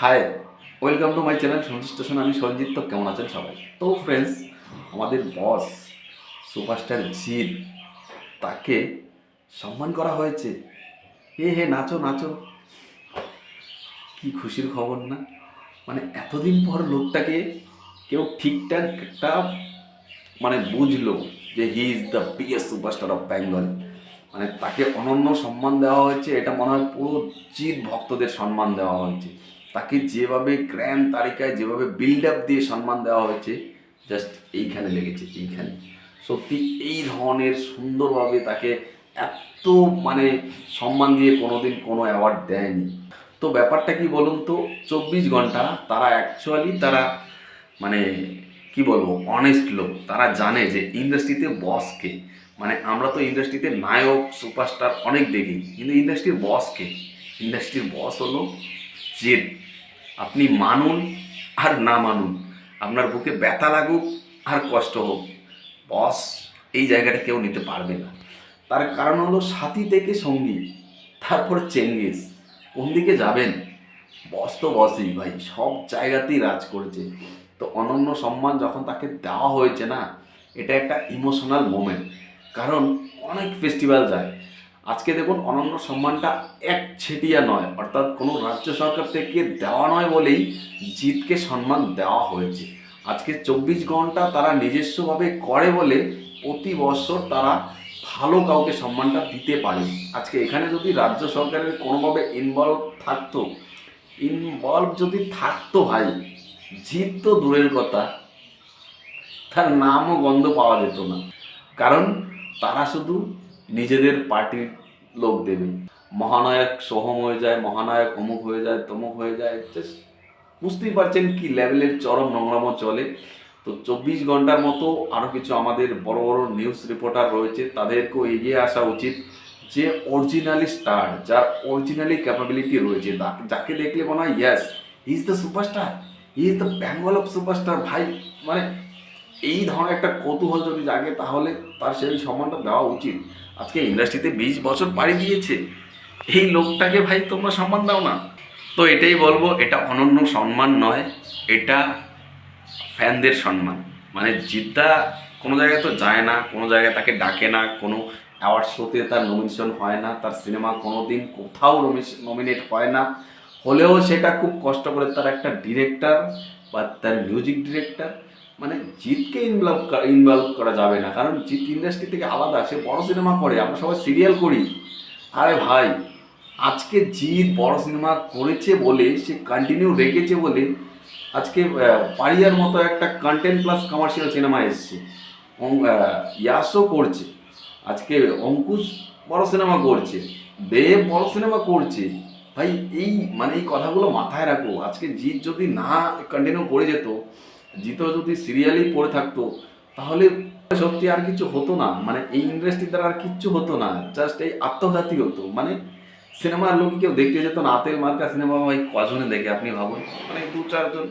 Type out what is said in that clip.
Hi welcome to my channel Sanjit station আমি সঞ্জিত, তো কেমন আছেন সবাই? তো ফ্রেন্ডস আমাদের বস সুপারস্টার জিৎ, তাকে সম্মান করা হয়েছে। হে হে, নাচো নাচো। কি খুশির খবর না? মানে এতদিন পর লোকটাকে কেউ ঠিকঠাক একটা মানে বুঝলো যে he is the biggest superstar of Bengal মানে তাকে অনন্য সম্মান দেওয়া হয়েছে। এটা মনে হয় পুরো জিৎ ভক্তদের সম্মান দেওয়া হয়েছে। তাকে যেভাবে গ্র্যান্ড তালিকায় যেভাবে বিল্ড আপ দিয়ে সম্মান দেওয়া হয়েছে জাস্ট এইখানে লেগেছে, এইখানে। সত্যি এই ধরনের সুন্দরভাবে তাকে এত মানে সম্মান দিয়ে কোনোদিন কোনো অ্যাওয়ার্ড দেয়নি। তো ব্যাপারটা কি বলুন তো? চব্বিশ ঘণ্টা তারা অ্যাকচুয়ালি তারা মানে কি বলব? অনেস্ট লোক। তারা জানে যে ইন্ডাস্ট্রিতে বসকে মানে আমরা তো ইন্ডাস্ট্রিতে নায়ক সুপারস্টার অনেক দেখি, কিন্তু ইন্ডাস্ট্রির বসকে ইন্ডাস্ট্রির বস হলো জেদ। আপনি মানুন আর না মানুন। আপনার বুকে ব্যথা লাগুক আর কষ্ট হোক। বস, এই জায়গাটা কেউ নিতে পারবে না। তার কারণ হলো সাথী থেকে সঙ্গী, তারপর চেঙ্গিস। কোন দিকে যাবেন? বস তো বসই ভাই, সব জায়গাতেই রাজ করেছে। তো অনন্য সম্মান যখন তাকে দেওয়া হয়েছে না, এটা একটা ইমোশনাল মোমেন্ট কারণ অনেক ফেস্টিভ্যাল যায়। আজকে দেখুন অনন্য সম্মানটা এক ছেটিয়া নয়, অর্থাৎ কোনো রাজ্য সরকার থেকে দেওয়া নয় বলেই জিতকে সম্মান দেওয়া হয়েছে। আজকে চব্বিশ ঘণ্টা তারা নিজস্বভাবে করে বলে প্রতি বছর তারা ভালো কাউকে সম্মানটা দিতে পারে। আজকে এখানে যদি রাজ্য সরকারের কোনোভাবে ইনভলভ থাকতো ইনভলভ যদি থাকতো ভাই, জিত তো দূরের কথা, তার নামও গন্ধ পাওয়া যেত না। কারণ তারা শুধু নিজেদের পার্টির লোক দেবে। মহানায়ক সোহম হয়ে যায়, মহানায়ক অমুক হয়ে যায়, তমুক হয়ে যায় বুঝতেই পারছেন কি লেভেলের চরম নোংরামো চলে। তো চব্বিশ ঘণ্টার মতো আরও কিছু আমাদের বড় বড় নিউজ রিপোর্টার রয়েছে, তাদেরকেও এগিয়ে আসা উচিত। যে অরিজিনালি স্টার যার অরিজিনালি ক্যাপাবিলিটি রয়েছে, যাকে দেখলে মনে হয় yes is the superstar is the Bengal of superstar ভাই মানে এই ধরনের একটা কৌতূহল যদি জাগে, তাহলে তার সেই সম্মানটা দেওয়া উচিত। আজকে ইন্ডাস্ট্রিতে বিশ বছর পাড়ি দিয়েছে, এই লোকটাকে ভাই তোমরা সম্মান দাও না। তো এটাই বলব, এটা অনন্য সম্মান নয়, এটা ফ্যানদের সম্মান। মানে জিদ্দা কোনো জায়গায় তো যায় না, কোনো জায়গায় তাকে ডাকে না, কোনো অ্যাওয়ার্ড শোতে তার নমিনেশন হয় না, তার সিনেমা কোনো দিন কোথাও নমিনেট হয় না। হলেও সেটা খুব কষ্ট করে তার একটা ডিরেক্টর বা তার মিউজিক ডিরেক্টর মানে জিতকে ইনভলভ ইনভলভ করা যাবে না। কারণ জিত ইন্ডাস্ট্রি থেকে আলাদা, সে বড় সিনেমা করে, আমরা সবাই সিরিয়াল করি। আরে ভাই, আজকে জিৎ বড় সিনেমা করেছে বলে, সে কন্টিনিউ রেখেছে বলে আজকে পারিয়ার মতো একটা কন্টেন্ট প্লাস কমার্শিয়াল সিনেমা এসছে। ইয়াসও করছে। আজকে অঙ্কুশ বড় সিনেমা করছে। দেব বড় সিনেমা করছে। ভাই, এই মানে এই কথাগুলো মাথায় রাখো। আজকে জিৎ যদি না কন্টিনিউ করে যেত জিতও যদি সিরিয়ালি পড়ে থাকতো, তাহলে সত্যি আর কিছু হতো না। মানে এই ইন্ডাস্ট্রি দ্বারা আর কিচ্ছু হতো না। জাস্ট এই আত্মঘাতী হতো। মানে সিনেমার লোক কেউ দেখতে যেত না। আতেল মার্কা সিনেমা ভাই কজনে দেখে, আপনি ভাবুন। মানে দু চারজন